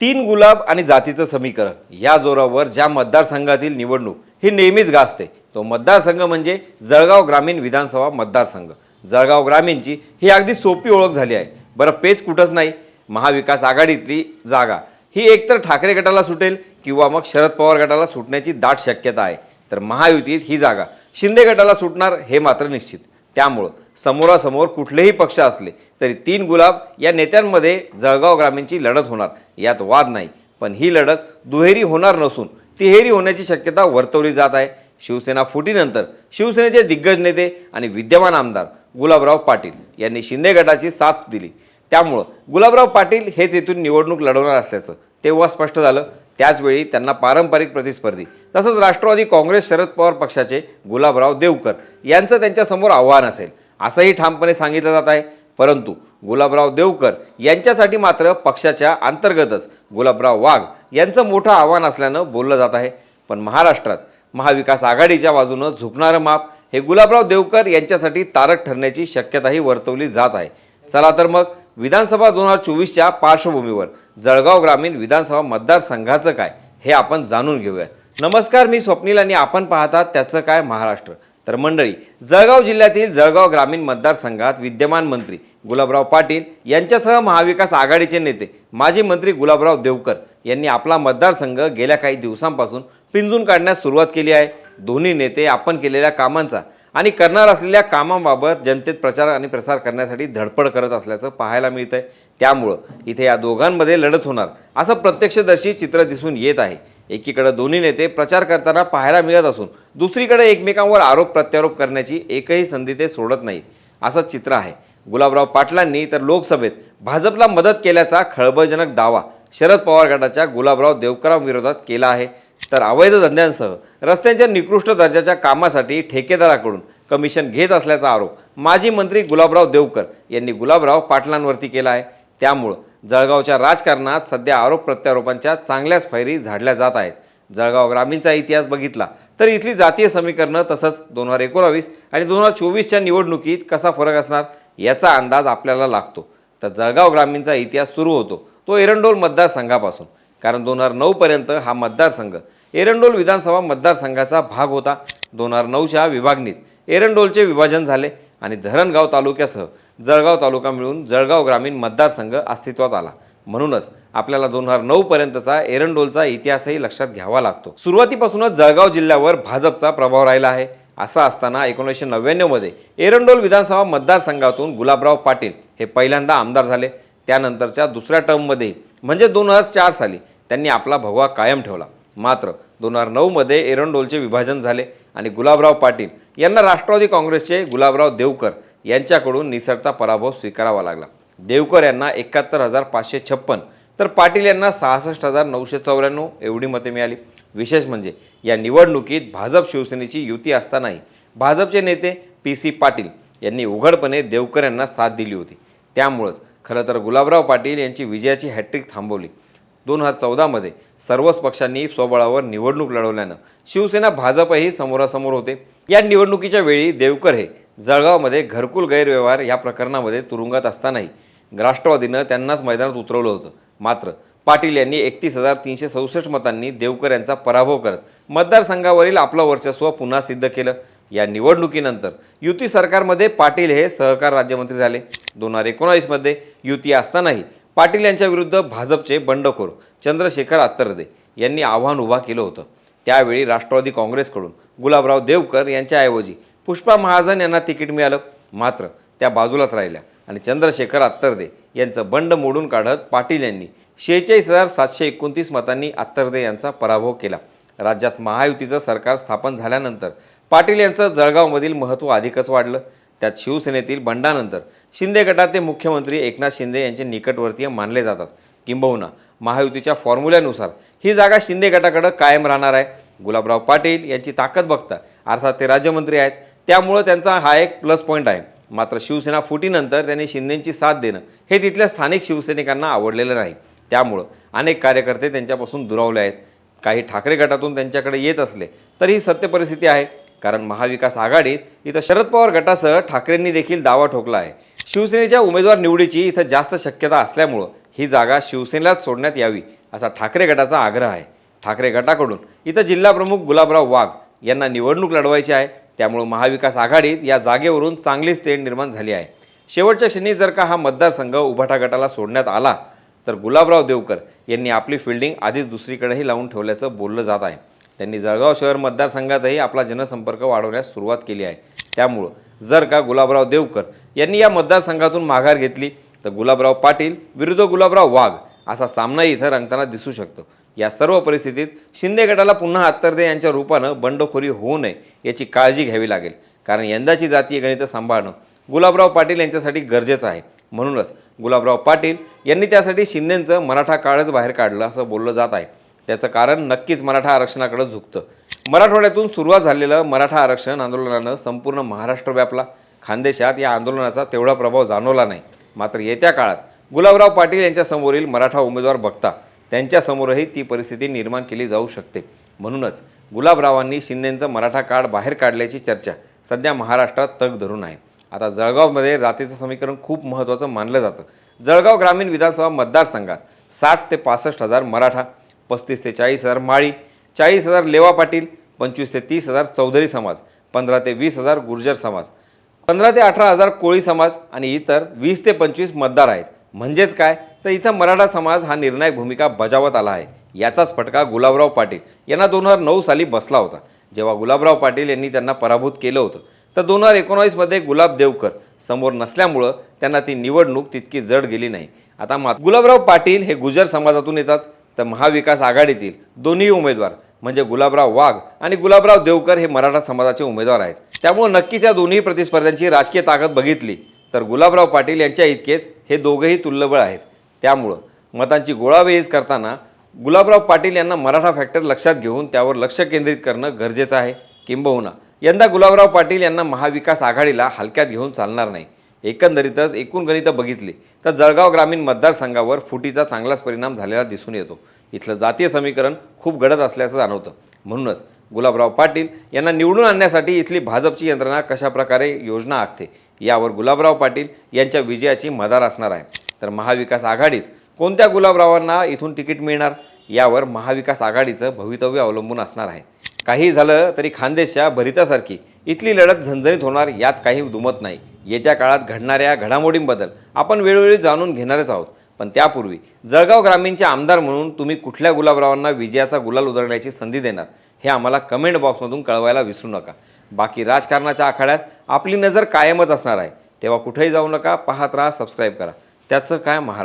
तीन गुलाब आणि जातीचं समीकरण. या जोरावर ज्या मतदारसंघातील निवडणूक ही नेहमीच गाजते. तो मतदारसंघ म्हणजे जळगाव ग्रामीण विधानसभा मतदारसंघ. जळगाव ग्रामीणची ही अगदी सोपी ओळख झाली आहे. बरं पेच कुठंच नाही. महाविकास आघाडीतली जागा. ही एकतर ठाकरे गटाला सुटेल किंवा मग शरद पवार गटाला सुटण्याची दाट शक्यता आहे. तर महायुतीत ही जागा. शिंदे गटाला सुटणार हे मात्र निश्चित. त्यामुळं समोरासमोर कुठलेही पक्ष असले तरी तीन गुलाब या नेत्यांमध्ये जळगाव ग्रामीणची लढत होणार. यात वाद नाही. पण ही लढत दुहेरी होणार नसून तिहेरी होण्याची शक्यता वर्तवली जात आहे. शिवसेना फुटीनंतर शिवसेनेचे दिग्गज नेते आणि विद्यमान आमदार गुलाबराव पाटील यांनी शिंदे गटाची साथ दिली. त्यामुळं गुलाबराव पाटील हेच येथून निवडणूक लढवणार असल्याचं तेव्हा स्पष्ट झालं. त्याचवेळी त्यांना पारंपरिक प्रतिस्पर्धी तसंच राष्ट्रवादी काँग्रेस शरद पवार पक्षाचे गुलाबराव देवकर यांचं त्यांच्यासमोर आव्हान असेल. असंही ठामपणे सांगितलं जात आहे. परंतु गुलाबराव देवकर यांच्यासाठी मात्र पक्षाच्या अंतर्गतच गुलाबराव वाघ यांचं मोठं आव्हान असल्यानं बोललं जात आहे. पण महाराष्ट्रात महाविकास आघाडीच्या बाजूनं झुकणारं माप हे गुलाबराव देवकर यांच्यासाठी तारक ठरण्याची शक्यताही वर्तवली जात आहे. चला तर मग विधानसभा दोन हजार चोवीसच्या पार्श्वभूमीवर जळगाव ग्रामीण विधानसभा मतदारसंघाचं काय हे आपण जाणून घेऊया. नमस्कार मी स्वप्नील आणि आपण पाहतात त्याचं काय महाराष्ट्र. तर मंडळी जळगाव जिल्ह्यातील जळगाव ग्रामीण मतदारसंघात विद्यमान मंत्री गुलाबराव पाटील यांच्यासह महाविकास आघाडीचे नेते माजी मंत्री गुलाबराव देवकर यांनी आपला मतदारसंघ गेल्या काही दिवसांपासून पिंजून काढण्यास सुरुवात केली आहे. दोन्ही नेते आपण केलेल्या कामांचा आणि करणार असलेल्या कामांबाबत जनतेत प्रचार आणि प्रसार करण्यासाठी धडपड करत असल्याचं पाहायला मिळतंय. त्यामुळं इथे या दोघांमध्ये लढत होणार असं प्रत्यक्षदर्शी चित्र दिसून येत आहे. एकीकडे दोन्ही नेते प्रचार करताना पाहायला मिळत असून दुसरीकडे एकमेकांवर आरोप प्रत्यारोप करण्याची एकही संधी ते सोडत नाहीत. असंच चित्र आहे. गुलाबराव पाटलांनी तर लोकसभेत भाजपला मदत केल्याचा खळबळजनक दावा शरद पवार गटाच्या गुलाबराव देवकरांविरोधात केला आहे. तर अवैध धंद्यांसह रस्त्यांच्या निकृष्ट दर्जाच्या कामासाठी ठेकेदाराकडून कमिशन घेत असल्याचा आरोप माजी मंत्री गुलाबराव देवकर यांनी गुलाबराव पाटलांवरती केला आहे. त्यामुळं जळगावच्या राजकारणात सध्या आरोप प्रत्यारोपांच्या चांगल्याच फैरी झाडल्या जात आहेत. जळगाव ग्रामीणचा इतिहास बघितला तर इथली जातीय समीकरणं तसंच दोन हजार एकोणावीस आणि दोन हजार चोवीसच्या निवडणुकीत कसा फरक असणार याचा अंदाज आपल्याला लागतो. तर जळगाव ग्रामीणचा इतिहास सुरू होतो. तो एरंडोल मतदारसंघापासून. कारण दोन हजार नऊपर्यंत हा मतदारसंघ. एरंडोल विधानसभा मतदारसंघाचा भाग होता दोन हजार नऊच्या विभागणीत. एरंडोलचे विभाजन झाले आणि धरणगाव तालुक्यासह जळगाव तालुका मिळून जळगाव ग्रामीण मतदारसंघ अस्तित्वात आला. म्हणूनच आपल्याला दोन हजार नऊ पर्यंतचा एरंडोलचा इतिहासही लक्षात घ्यावा लागतो. सुरुवातीपासूनच जळगाव जिल्ह्यावर भाजपचा प्रभाव राहिला आहे. असं असताना एकोणीसशे नव्याण्णवमध्ये एरंडोल विधानसभा मतदारसंघातून गुलाबराव पाटील हे पहिल्यांदा आमदार झाले. त्यानंतरच्या दुसऱ्या टर्ममध्ये म्हणजे दोन हजार चार साली त्यांनी आपला भगवा कायम ठेवला. मात्र दोन हजार नऊमध्ये एरंडोलचे विभाजन झाले आणि गुलाबराव पाटील यांना राष्ट्रवादी काँग्रेसचे गुलाबराव देवकर यांच्याकडून निसरता पराभव स्वीकारावा लागला. देवकर यांना एकाहत्तर हजार पाचशे छप्पन तर पाटील यांना सहासष्ट हजार नऊशे चौऱ्याण्णव एवढी मते मिळाली. विशेष म्हणजे या निवडणुकीत भाजप शिवसेनेची युती असतानाही भाजपचे नेते पी सी पाटील यांनी उघडपणे देवकर यांना साथ दिली होती. त्यामुळंच खरं तर गुलाबराव पाटील यांची विजयाची हॅट्रिक थांबवली. दोन हजार चौदामध्ये सर्वच पक्षांनी स्वबळावर निवडणूक लढवल्यानं शिवसेना भाजपही समोरासमोर होते. या निवडणुकीच्या वेळी देवकर हे जळगावमध्ये घरकुल गैरव्यवहार या प्रकरणामध्ये तुरुंगात असतानाही राष्ट्रवादीनं त्यांनाच मैदानात उतरवलं होतं. मात्र पाटील यांनी एकतीस हजार तीनशे चौसष्ट मतांनी देवकर यांचा पराभव करत मतदारसंघावरील आपलं वर्चस्व पुन्हा सिद्ध केलं. या निवडणुकीनंतर युती सरकारमध्ये पाटील हे सहकार राज्यमंत्री झाले. दोन हजार एकोणावीसमध्ये युती असतानाही पाटील यांच्या विरुद्ध भाजपचे बंडखोर चंद्रशेखर आत्तरदे यांनी आव्हान उभा केलं होतं. त्यावेळी राष्ट्रवादी काँग्रेसकडून गुलाबराव देवकर यांच्याऐवजी पुष्पा महाजन यांना तिकीट मिळालं. मात्र त्या बाजूलाच राहिल्या. आणि चंद्रशेखर आत्तरदे यांचं बंड मोडून काढत पाटील यांनी शेहेचाळीस हजार सातशे एकोणतीस मतांनी आत्तरदे यांचा पराभव केला. राज्यात महायुतीचं सरकार स्थापन झाल्यानंतर पाटील यांचं जळगावमधील महत्त्व अधिकच वाढलं. त्यात शिवसेनेतील बंडानंतर शिंदे गटाचे मुख्यमंत्री एकनाथ शिंदे यांचे निकटवर्तीय मानले जातात. किंबहुना महायुतीच्या फॉर्म्युल्यानुसार ही जागा शिंदे गटाकडं कायम राहणार आहे. गुलाबराव पाटील यांची ताकद बघता अर्थात ते राज्यमंत्री आहेत. त्यामुळं त्यांचा हा एक प्लस पॉईंट आहे. मात्र शिवसेना फुटीनंतर त्यांनी शिंदेंची साथ देणं हे तिथल्या स्थानिक शिवसैनिकांना आवडलेलं नाही. त्यामुळं अनेक कार्यकर्ते त्यांच्यापासून दुरावले आहेत. काही ठाकरे गटातून त्यांच्याकडे येत असले तरी ही सत्य परिस्थिती आहे. कारण महाविकास आघाडीत इथं शरद पवार गटासह ठाकरेंनी देखील दावा ठोकला आहे. शिवसेनेच्या उमेदवार निवडीची इथं जास्त शक्यता असल्यामुळं ही जागा शिवसेनेलाच सोडण्यात यावी असा ठाकरे गटाचा आग्रह आहे. ठाकरे गटाकडून इथं जिल्हाप्रमुख गुलाबराव वाघ यांना निवडणूक लढवायची आहे. त्यामुळं महाविकास आघाडीत या जागेवरून चांगलीच तेढ निर्माण झाली आहे. शेवटच्या क्षणी जर का हा मतदारसंघ उभाटा गटाला सोडण्यात आला तर गुलाबराव देवकर यांनी आपली फिल्डिंग आधीच दुसरीकडेही लावून ठेवल्याचं बोललं जात आहे. त्यांनी जळगाव शहर मतदारसंघातही आपला जनसंपर्क वाढवण्यास सुरुवात केली आहे. त्यामुळं जर का गुलाबराव देवकर यांनी या मतदारसंघातून माघार घेतली तर गुलाबराव पाटील विरुद्ध गुलाबराव वाघ असा सामनाही इथं रंगताना दिसू शकतो. या सर्व परिस्थितीत शिंदे गटाला पुन्हा अत्तरदे यांच्या रूपानं बंडखोरी होऊ नये याची काळजी घ्यावी लागेल. कारण यंदाची जातीय गणितं सांभाळणं गुलाबराव पाटील यांच्यासाठी गरजेचं आहे. म्हणूनच गुलाबराव पाटील यांनी त्यासाठी शिंदेंचं मराठा काळच बाहेर काढलं असं बोललं जात आहे. त्याचं कारण नक्कीच मराठा आरक्षणाकडे झुकतं. मराठवाड्यातून सुरुवात झालेलं मराठा आरक्षण आंदोलनानं संपूर्ण महाराष्ट्र व्यापला. खानदेशात या आंदोलनाचा तेवढा प्रभाव जाणवला नाही. मात्र येत्या काळात गुलाबराव पाटील यांच्यासमोरील मराठा उमेदवार बघता त्यांच्यासमोरही ती परिस्थिती निर्माण केली जाऊ शकते. म्हणूनच गुलाबरावांनी शिंदेंचं मराठा कार्ड बाहेर काढल्याची चर्चा सध्या महाराष्ट्रात तग धरून आहे. आता जळगावमध्ये जातीचं समीकरण खूप महत्त्वाचं मानलं जातं. जळगाव ग्रामीण विधानसभा मतदारसंघात साठ ते पासष्ट हजार मराठा पस्तीस ते चाळीस हजार माळी चाळीस हजार लेवा पाटील पंचवीस ते तीस हजार चौधरी समाज पंधरा ते वीस हजार गुर्जर समाज पंधरा ते अठरा हजार कोळी समाज आणि इतर वीस ते पंचवीस मतदार आहेत. म्हणजेच काय? तर इथं मराठा समाज हा निर्णायक भूमिका बजावत आला आहे. याचाच फटका गुलाबराव पाटील यांना दोन हजार नऊ साली बसला होता. जेव्हा गुलाबराव पाटील यांनी त्यांना पराभूत केलं होतं तर दोन हजार एकोणावीसमध्ये गुलाब देवकर समोर नसल्यामुळं त्यांना ती निवडणूक तितकी जड गेली नाही. आता मात गुलाबराव पाटील हे गुजर समाजातून येतात तर महाविकास आघाडीतील दोन्ही उमेदवार म्हणजे गुलाबराव वाघ आणि गुलाबराव देवकर हे मराठा समाजाचे उमेदवार आहेत. त्यामुळे नक्कीच या दोन्ही प्रतिस्पर्ध्यांची राजकीय ताकद बघितली. तर गुलाबराव पाटील यांच्या इतकेच हे दोघंही तुल्यबळ आहेत. त्यामुळं मतांची गोळाबेरीज करताना गुलाबराव पाटील यांना मराठा फॅक्टर लक्षात घेऊन त्यावर लक्ष केंद्रित करणं गरजेचं आहे. किंबहुना यंदा गुलाबराव पाटील यांना महाविकास आघाडीला हलक्यात घेऊन चालणार नाही. एकंदरीतच एकूण गणितं बघितली तर जळगाव ग्रामीण मतदारसंघावर फुटीचा चांगलाच परिणाम झालेला दिसून येतो. इथलं जातीय समीकरण खूप गडद असल्याचं जाणवतं. म्हणूनच गुलाबराव पाटील यांना निवडून आणण्यासाठी इथली भाजपची यंत्रणा कशा प्रकारे योजना आखते यावर गुलाबराव पाटील यांच्या विजयाची मदार असणार आहे. तर महाविकास आघाडीत कोणत्या गुलाबरावांना इथून तिकीट मिळणार? यावर महाविकास आघाडीचं भवितव्य अवलंबून असणार आहे. काही झालं तरी खानदेशच्या भरितासारखी इथली लढत झणझणीत होणार यात काही दुमत नाही. येत्या काळात घडणाऱ्या घडामोडींबद्दल आपण वेळोवेळी जाणून घेणारच आहोत. पण त्यापूर्वी जळगाव ग्रामीणचे आमदार म्हणून तुम्ही कुठल्या गुलाबरावांना विजयाचा गुलाल उधळण्याची संधी देणार हे आम्हाला कमेंट बॉक्समधून कळवायला विसरू नका. बाकी राजकारणाच्या आखाड्यात आपली नजर कायमच असणार आहे. तेव्हा कुठेही जाऊ नका पाहत राहा सबस्क्राईब करा. त्याचं काय महाराष्ट्र?